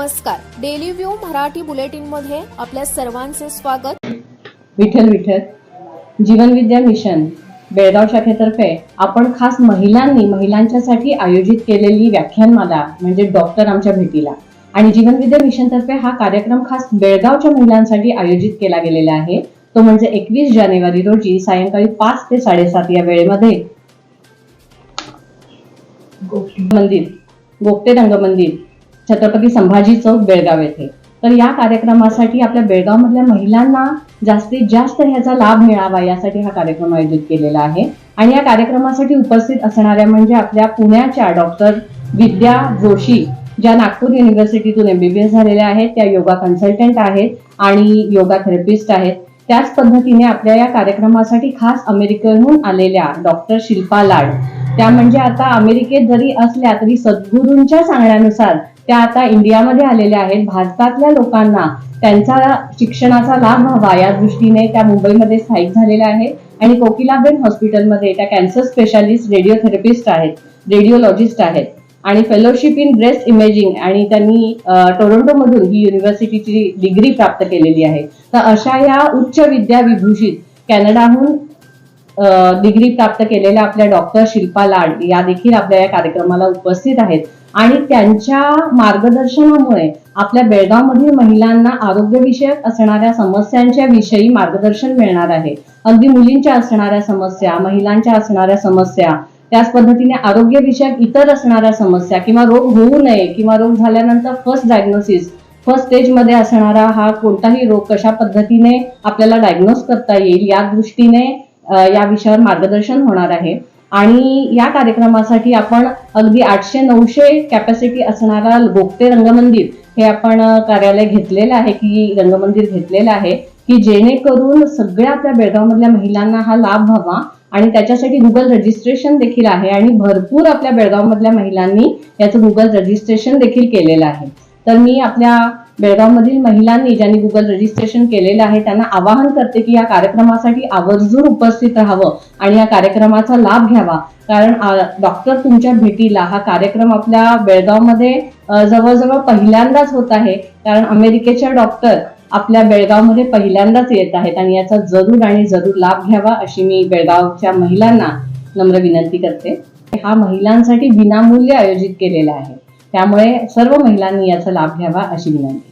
नमस्कार. Daily view Marathi बुलेटिनमध्ये आपल्या सर्वांचे स्वागत. विठ्ठल विठ्ठल. जीवनविद्या मिशन. बेळगाव शाखेतर्फे आपण खास महिलांनी महिलांच्यासाठी आयोजित केलेली व्याख्यानमाला म्हणजे डॉक्टर आमच्या भेटीला. आणि जीवनविद्या मिशनतर्फे हा कार्यक्रम खास बेळगावच्या महिलांसाठी आयोजित केला गेलेला आहे. तो म्हणजे एकवीस जानेवारी रोजी सायंकाळी पाच ते साडेसात या वेळेमध्ये. मंदिर. रंग रंगमंदिर. छत्रपती संभाजी चौक बेळगाव येथे. तर या कार्यक्रमासाठी आपल्या बेळगावमधल्या महिलांना जास्तीत जास्त ह्याचा लाभ मिळावा यासाठी हा कार्यक्रम आयोजित केलेला आहे. आणि या कार्यक्रमासाठी उपस्थित असणाऱ्या म्हणजे आपल्या पुण्याच्या डॉक्टर विद्या जोशी ज्या नागपूर युनिव्हर्सिटीतून एमबीबीएस झालेल्या आहेत त्या योगा कन्सल्टंट आहेत आणि योगा थेरपिस्ट आहेत. त्याच पद्धतीने आपल्या या कार्यक्रमासाठी खास अमेरिकेहून आलेल्या डॉक्टर शिल्पा लाड त्या म्हणजे आता अमेरिकेत जरी असल्या तरी सद्गुरूंच्या सांगण्यानुसार त्या आता इंडियामध्ये आलेल्या आहेत. भारतातल्या लोकांना त्यांचा शिक्षणाचा लाभ व्हावा या दृष्टीने त्या मुंबईमध्ये स्थायिक झालेल्या आहेत. आणि कोकिलाबेन हॉस्पिटलमध्ये त्या कॅन्सर स्पेशालिस्ट रेडिओथेरपिस्ट आहेत रेडिओलॉजिस्ट आहेत. आणि फेलोशिप इन ब्रेस्ट इमेजिंग आणि त्यांनी टोरोंटोमधून ही युनिव्हर्सिटीची डिग्री प्राप्त केलेली आहे. तर अशा या उच्च विद्या विभूषित कॅनडाहून डिग्री प्राप्त केलेल्या आपल्या डॉक्टर शिल्पा लाड या देखील आपल्या या कार्यक्रमाला उपस्थित आहेत. आणि त्यांच्या मार्गदर्शनामुळे आपल्या बेळगावमधील महिलांना आरोग्यविषयक असणाऱ्या समस्यांच्या विषयी मार्गदर्शन मिळणार आहे. अगदी मुलींच्या असणाऱ्या समस्या महिलांच्या असणाऱ्या समस्या त्याच पद्धतीने आरोग्यविषयक इतर असणाऱ्या समस्या किंवा रोग होऊ नये किंवा रोग झाल्यानंतर फर्स्ट डायग्नोसिस फर्स्ट स्टेजमध्ये असणारा हा कोणताही रोग कशा पद्धतीने आपल्याला डायग्नोस करता येईल या दृष्टीने या विषयावर मार्गदर्शन होणार आहे. आणि या कार्यक्रमासाठी आपण अगदी आठशे नऊशे कॅपॅसिटी असणारा गोपते रंगमंदिर हे आपण कार्यालय घेतलेलं आहे की रंगमंदिर घेतलेलं आहे की जेणेकरून सगळ्या आपल्या बेळगावमधल्या महिलांना हा लाभ व्हावा. आणि त्याच्यासाठी गुगल रजिस्ट्रेशन देखील आहे आणि भरपूर आपल्या बेळगावमधल्या महिलांनी याचं गुगल रजिस्ट्रेशन देखील केलेलं आहे. तर मी आपल्या बेळगावमधील महिलांनी ज्यांनी गुगल रजिस्ट्रेशन केलेलं आहे त्यांना आवाहन करते की या कार्यक्रमासाठी आवर्जून उपस्थित राहावं आणि या कार्यक्रमाचा लाभ घ्यावा. कारण डॉक्टर तुमच्या भेटीला हा कार्यक्रम आपल्या बेळगावमध्ये जवळजवळ पहिल्यांदाच होत आहे. कारण अमेरिकेच्या डॉक्टर आपल्या बेळगावमध्ये पहिल्यांदाच येत आहेत आणि याचा जरूर आणि जरूर लाभ घ्यावा अशी मी बेळगावच्या महिलांना नम्र विनंती करते. हा महिलांसाठी विनामूल्य आयोजित केलेला आहे. त्यामुळे सर्व महिलांनी याचा लाभ घ्यावा अशी विनंती.